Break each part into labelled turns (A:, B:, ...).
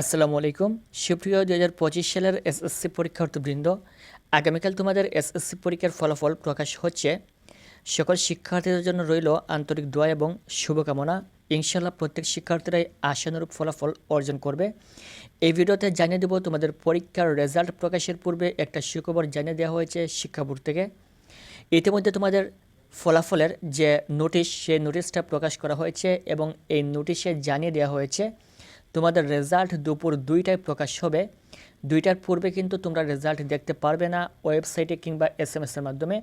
A: আসসালামু আলাইকুম। সুপ্রিয় দুই হাজার পঁচিশ সালের এসএসসি পরীক্ষার্থীবৃন্দ, আগামীকাল তোমাদের এসএসসি পরীক্ষার ফলাফল প্রকাশ হচ্ছে। সকল শিক্ষার্থীদের জন্য রইল আন্তরিক দোয়া এবং শুভকামনা। ইনশাল্লাহ প্রত্যেক শিক্ষার্থীরাই আশানুরূপ ফলাফল অর্জন করবে। এই ভিডিওতে জানিয়ে দেব তোমাদের পরীক্ষার রেজাল্ট প্রকাশের পূর্বে একটা সুখবর জানিয়ে দেওয়া হয়েছে শিক্ষা বোর্ড থেকে। ইতিমধ্যে তোমাদের ফলাফলের যে নোটিশ, সেই নোটিশটা প্রকাশ করা হয়েছে এবং এই নোটিশে জানিয়ে দেওয়া হয়েছে তোমাদের রেজাল্ট দুপুর দুইটায় প্রকাশ হবে। দুইটার পূর্বে কিন্তু তোমরা রেজাল্ট দেখতে পারবে না ওয়েবসাইটে কিংবা এস এম এসের মাধ্যমে।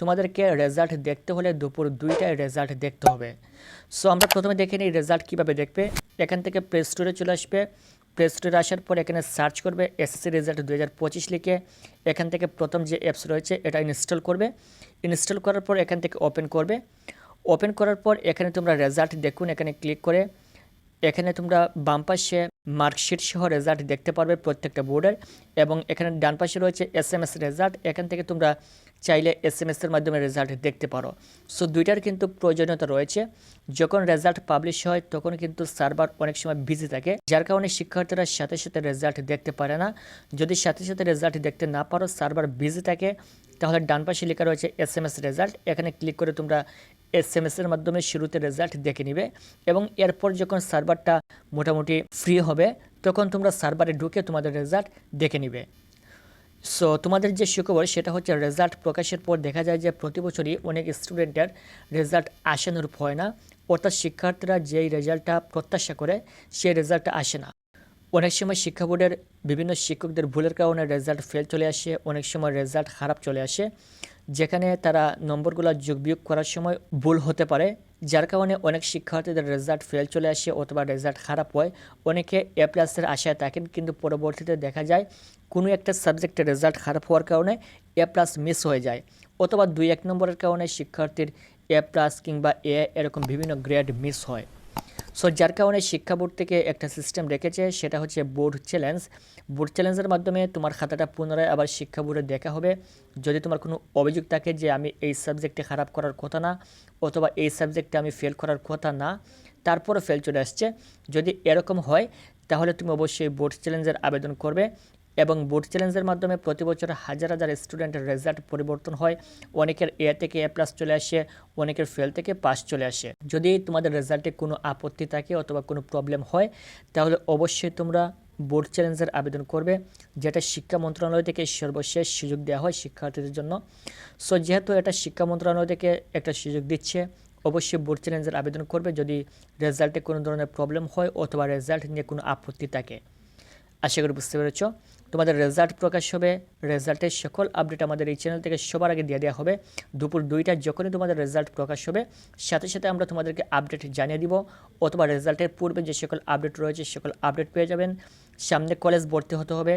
A: তোমাদেরকে রেজাল্ট দেখতে হলে দুপুর দুইটায় রেজাল্ট দেখতে হবে। সো আমরা প্রথমে দেখে নিই রেজাল্ট কীভাবে দেখবে। এখান থেকে প্লে স্টোরে চলে আসবে। প্লে স্টোরে আসার পর এখানে সার্চ করবে এসএসসি রেজাল্ট দু হাজার পঁচিশ লিখে। এখান থেকে প্রথম যে অ্যাপস রয়েছে এটা ইনস্টল করবে। ইনস্টল করার পর এখান থেকে ওপেন করবে। ওপেন করার পর এখানে তোমরা রেজাল্ট দেখুন, এখানে ক্লিক করে। এখানে তোমরা বাম পাশে মার্কশিট সহ রেজাল্ট দেখতে পারবে প্রত্যেকটা বোর্ডের এবং এখানে ডান পাশে রয়েছে এস এম এস রেজাল্ট। এখান থেকে তোমরা চাইলে এস এম এসের মাধ্যমে রেজাল্ট দেখতে পারো। সো দুইটার কিন্তু প্রয়োজনীয়তা রয়েছে। যখন রেজাল্ট পাবলিশ হয়, তখন কিন্তু সার্ভার অনেক সময় বিজি থাকে, যার কারণে শিক্ষার্থীরা সাথে সাথে রেজাল্ট দেখতে পারে না। যদি সাথে সাথে রেজাল্ট দেখতে না পারো, সার্ভার বিজি থাকে, তাহলে ডান পাশে লেখা রয়েছে এস এম এস রেজাল্ট। এখানে ক্লিক করে তোমরা এস এম এসের মাধ্যমে শুরুতে রেজাল্ট দেখে নিবে এবং এরপর যখন সার্ভারটা মোটামুটি ফ্রি হবে, তখন তোমরা সার্ভারে ঢুকে তোমাদের রেজাল্ট দেখে নিবে। সো তোমাদের যে সুখবর, সেটা হচ্ছে রেজাল্ট প্রকাশের পর দেখা যায় যে প্রতি বছরই অনেক স্টুডেন্টের রেজাল্ট আশানুরূপ হয় না। অর্থাৎ শিক্ষার্থীরা যেই রেজাল্টটা প্রত্যাশা করে, সেই রেজাল্টটা আসে না। অনেক সময় শিক্ষা বোর্ডের বিভিন্ন শিক্ষকদের ভুলের কারণে রেজাল্ট ফেল চলে আসে, অনেক সময় রেজাল্ট খারাপ চলে আসে। যেখানে তারা নম্বরগুলো যোগ বিয়োগ করার সময় ভুল হতে পারে, যার কারণে অনেক শিক্ষার্থীদের রেজাল্ট ফেল চলে আসে অথবা রেজাল্ট খারাপ হয়। অনেকে এ প্লাসের আশায় থাকেন, কিন্তু পরবর্তীতে দেখা যায় কোনো একটা সাবজেক্টের রেজাল্ট খারাপ হওয়ার কারণে এ প্লাস মিস হয়ে যায় অথবা দুই এক নম্বরের কারণে শিক্ষার্থীর এ প্লাস কিংবা এ এরকম বিভিন্ন গ্রেড মিস হয়। সো যার কারণে শিক্ষা বোর্ড থেকে একটা সিস্টেম রেখেছে, সেটা হচ্ছে বোর্ড চ্যালেঞ্জ বোর্ড চ্যালেঞ্জের মাধ্যমে তোমার খাতাটা পুনরায় আবার শিক্ষা বোর্ডে দেখা হবে। যদি তোমার কোনো অভিযোগ থাকে যে আমি এই সাবজেক্টে খারাপ করার কথা না, অথবা এই সাবজেক্টে আমি ফেল করার কথা না, তারপরও ফেল চলে আসছে। যদি এরকম হয়, তাহলে তুমি অবশ্যই বোর্ড চ্যালেঞ্জের আবেদন করবে। এবং বোর্ড চ্যালেঞ্জের মাধ্যমে প্রতি বছর হাজার হাজার স্টুডেন্টের রেজাল্ট পরিবর্তন হয়। অনেকের এ থেকে এ প্লাস চলে আসে, অনেকের ফেল থেকে পাস চলে আসে। যদি তোমাদের রেজাল্টে কোনো আপত্তি থাকে অথবা কোনো প্রবলেম হয়, তাহলে অবশ্যই তোমরা বোর্ড চ্যালেঞ্জের আবেদন করবে, যেটা শিক্ষা মন্ত্রণালয় থেকে সর্বশেষ সুযোগ দেওয়া হয় শিক্ষার্থীদের জন্য। সো যেহেতু এটা শিক্ষা মন্ত্রণালয় থেকে একটা সুযোগ দিচ্ছে, অবশ্যই বোর্ড চ্যালেঞ্জের আবেদন করবে। যদি রেজাল্টে কোনো ধরনের প্রবলেম হয় অথবা রেজাল্ট নিয়ে কোনো আপত্তি থাকে। আশা করি বুঝতে পেরেছ। তোমাদের রেজাল্ট প্রকাশ হবে। রেজাল্টের সকল আপডেট আমাদের এই চ্যানেল থেকে সবার আগে দিয়ে দেওয়া হবে। দুপুর দুইটায় যখনই তোমাদের রেজাল্ট প্রকাশ হবে, সাথে সাথে আমরা তোমাদেরকে আপডেট জানিয়ে দিব অথবা রেজাল্টের পূর্বে যে সকল আপডেট রয়েছে, সকল আপডেট পেয়ে যাবেন। সামনে কলেজ ভর্তি হতে হবে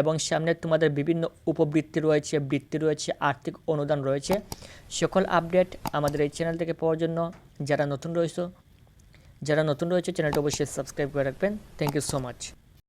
A: এবং সামনে তোমাদের বিভিন্ন উপবৃত্তি রয়েছে, বৃত্তি রয়েছে, আর্থিক অনুদান রয়েছে। সকল আপডেট আমাদের এই চ্যানেল থেকে পাওয়ার জন্য। যারা নতুন রয়েছে, যারা নতুন রয়েছে চ্যানেলটা অবশ্যই সাবস্ক্রাইব করে রাখবেন। Thank you so much